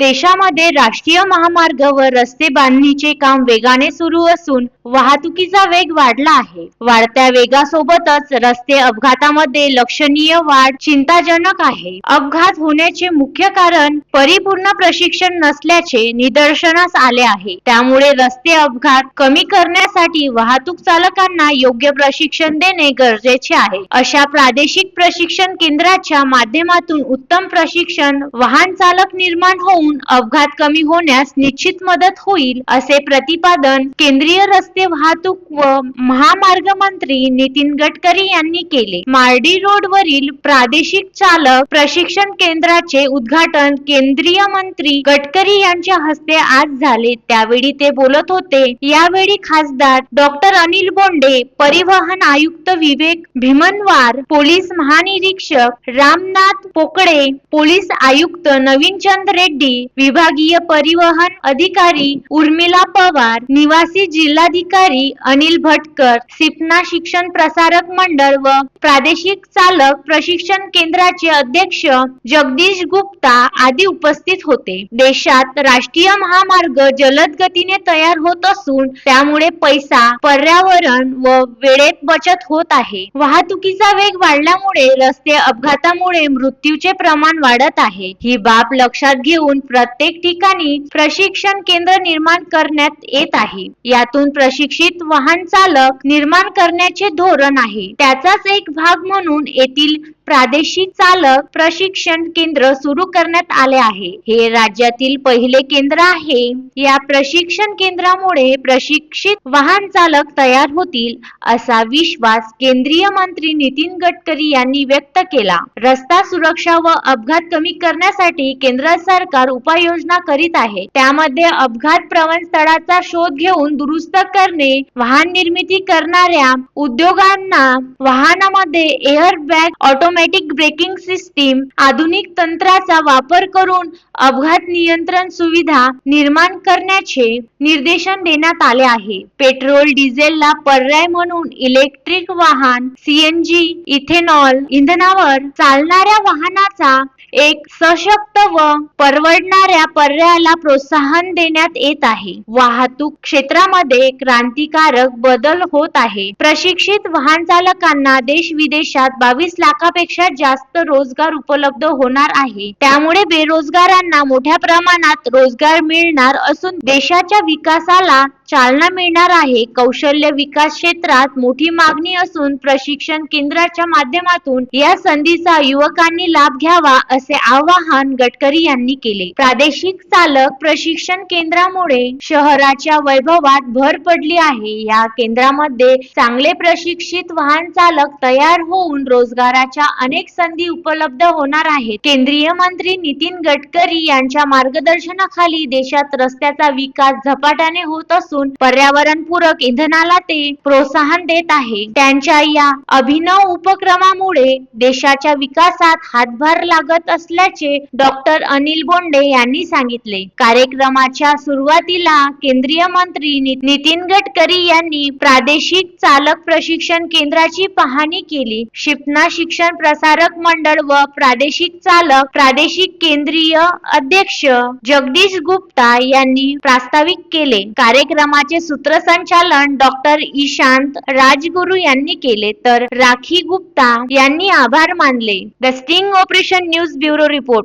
देशामध्ये राष्ट्रीय महामार्ग व रस्ते बांधणीचे काम वेगाने सुरू असून वाहतुकीचा वेग वाढला आहे. वाढत्या वेगासोबतच रस्ते अपघातामध्ये लक्षणीय वाढ चिंताजनक आहे. अपघात होण्याचे मुख्य कारण परिपूर्ण प्रशिक्षण नसल्याचे निदर्शनास आले आहे. त्यामुळे रस्ते अपघात कमी करण्यासाठी वाहतूक चालकांना योग्य प्रशिक्षण देणे गरजेचे आहे. अशा प्रादेशिक प्रशिक्षण केंद्राच्या माध्यमातून उत्तम प्रशिक्षण वाहन चालक निर्माण होऊन अपघात कमी होण्यास निश्चित मदत होईल असे प्रतिपादन केंद्रीय रस्ते वाहतूक व महामार्ग मंत्री नितीन गडकरी यांनी केले. मार्डी रोड वरील प्रादेशिक चालक प्रशिक्षण केंद्राचे उद्घाटन केंद्रीय मंत्री गडकरी यांच्या हस्ते आज झाले. त्यावेळी ते बोलत होते यावेळी खासदार डॉक्टर अनिल बोंडे परिवहन आयुक्त विवेक भीमनवार पोलीस महानिरीक्षक रामनाथ पोकळे पोलीस आयुक्त नवीनचंद रेड्डी विभागीय परिवहन अधिकारी उर्मिला पवार निवासी जिल्हाधिकारी अनिल भटकर सिपना शिक्षण प्रसारक मंडळ व प्रादेशिक चालक प्रशिक्षण केंद्राचे अध्यक्ष जगदीश गुप्ता आदी उपस्थित होते. देशात राष्ट्रीय महामार्ग जलद गतीने तयार होत असून त्यामुळे पैसा पर्यावरण व वेळेत बचत होत आहे. वाहतुकीचा वेग वाढल्यामुळे रस्ते अपघातामुळे मृत्यूचे प्रमाण वाढत आहे. ही बाब लक्षात घेऊन प्रत्येक ठिकाणी प्रशिक्षण केंद्र निर्माण करण्यात येत आहे. यातून प्रशिक्षित वाहन चालक निर्माण करण्याचे धोरण आहे. त्याचाच एक भाग म्हणून येथील प्रादेशिक चालक प्रशिक्षण केंद्र सुरू करण्यात आले आहे. हे राज्यातील पहिले केंद्र आहे. या प्रशिक्षण केंद्रामुळे प्रशिक्षित वाहन चालक तयार होतील असा विश्वास केंद्रीय मंत्री नितीन गडकरी यांनी व्यक्त केला. रस्ता सुरक्षा व अपघात कमी करण्यासाठी केंद्र सरकार उपाययोजना करीत आहे. त्यामध्ये अपघात प्रवण स्थळाचा शोध घेऊन दुरुस्त करणे वाहन निर्मिती करणाऱ्या उद्योगांना वाहनामध्ये air bag automatic braking system आधुनिक तंत्राचा वापर करून अपघात नियंत्रण सुविधा निर्माण करण्याचे निर्देशन देण्यात आले आहे. पेट्रोल डिझेलला पर्याय म्हणून इलेक्ट्रिक वाहन सीएनजी इथेनॉल इंधनावर चालणाऱ्या वाहनाचा एक सशक्त व परवडणाऱ्या पर्यायाला प्रोत्साहन देण्यात येत आहे. वाहतूक क्षेत्रामध्ये क्रांतिकारक बदल होत आहे. प्रशिक्षित वाहन चालकांना देश विदेशात बावीस लाखापेक्षा जास्त रोजगार उपलब्ध होणार आहे. त्यामुळे बेरोजगारांना मोठ्या प्रमाणात रोजगार मिळणार असून देशाच्या विकासाला चालना मिळणार आहे. कौशल्य विकास क्षेत्रात मोठी मागणी असून प्रशिक्षण केंद्राच्या माध्यमातून या संधीचा युवकांनी लाभ घ्यावा असे आवाहन गडकरी यांनी केले. प्रादेशिक चालक प्रशिक्षण केंद्रामुळे शहराच्या वैभवात भर पडली आहे. या केंद्रामध्ये चांगले प्रशिक्षित वाहन चालक तयार होऊन रोजगाराच्या अनेक संधी उपलब्ध होणार आहेत. केंद्रीय मंत्री नितीन गडकरी यांच्या मार्गदर्शनाखाली देशात रस्त्याचा विकास झपाट्याने होत असून पर्यावरणपूरक इंधनाला ते प्रोत्साहन देत आहे. त्यांच्या या अभिनव उपक्रमामुळे देशाच्या विकासात हातभार लागत असल्याचे डॉक्टर अनिल बोंडे यांनी सांगितले. कार्यक्रमाच्या सुरुवातीला केंद्रीय मंत्री नितीन गडकरी यांनी प्रादेशिक चालक प्रशिक्षण केंद्राची पाहणी केली. शिपना शिक्षण प्रसारक मंडळ व प्रादेशिक चालक प्रादेशिक केंद्रीय अध्यक्ष जगदीश गुप्ता यांनी प्रास्ताविक केले. कार्यक्रम कार्यक्रमाचे सूत्रसंचालन डॉक्टर ईशांत राजगुरू यांनी केले तर राखी गुप्ता यांनी आभार मानले. The sting operation news bureau report.